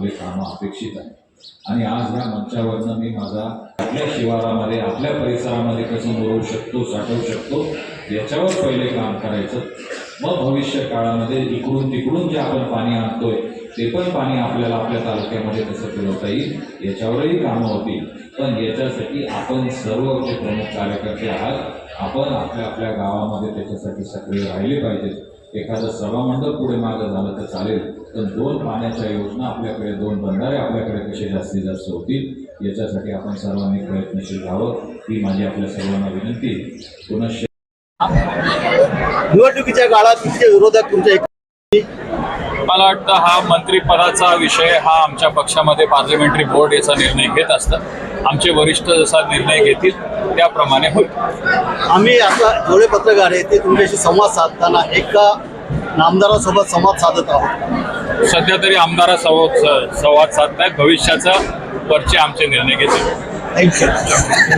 चांगले कामं अपेक्षित आहे आणि आज या मंचावरनं मी माझा आपल्या शिवारामध्ये आपल्या परिसरामध्ये कसं मिळवू शकतो साठवू शकतो याच्यावर पहिले काम करायचं. मग भविष्य काळामध्ये इकडून तिकडून जे आपण पाणी आणतोय ते पण पाणी आपल्याला आपल्या तालुक्यामध्ये कसं फिरवता येईल याच्यावरही कामं होतील. पण याच्यासाठी आपण सर्व जे प्रमुख कार्यकर्ते आहात आपण आपल्या आपल्या गावामध्ये त्याच्यासाठी सक्रिय राहिले पाहिजेत. एखादं सभामंडळ पुढे मागं झालं तर चालेल पण दोन पाण्याच्या योजना आपल्याकडे दोन बंधारे आपल्याकडे कसे जास्तीत जास्त होतील याच्यासाठी आपण सर्वांनी प्रयत्नशील राहावं ही माझी आपल्या सर्वांना विनंती आहे. पुनश्च निवडणुकीच्या काळात तुमचे विरोधक तुमच्या मला वाटतं हा मंत्रिपदाचा विषय हा आमच्या पक्षामध्ये पार्लमेंटरी बोर्ड याचा निर्णय घेत असतं आमचे वरिष्ठ जसा निर्णय घेतील त्याप्रमाणे होईल. आम्ही आता जेवढे पत्रकार आहे ते तुमच्याशी संवाद साधताना एका नामदारासोबत संवाद साधत आहोत. सध्या तरी आमदारा संवाद साधतायत भविष्याचा वरचे आमचे निर्णय घेतील. थँक्यू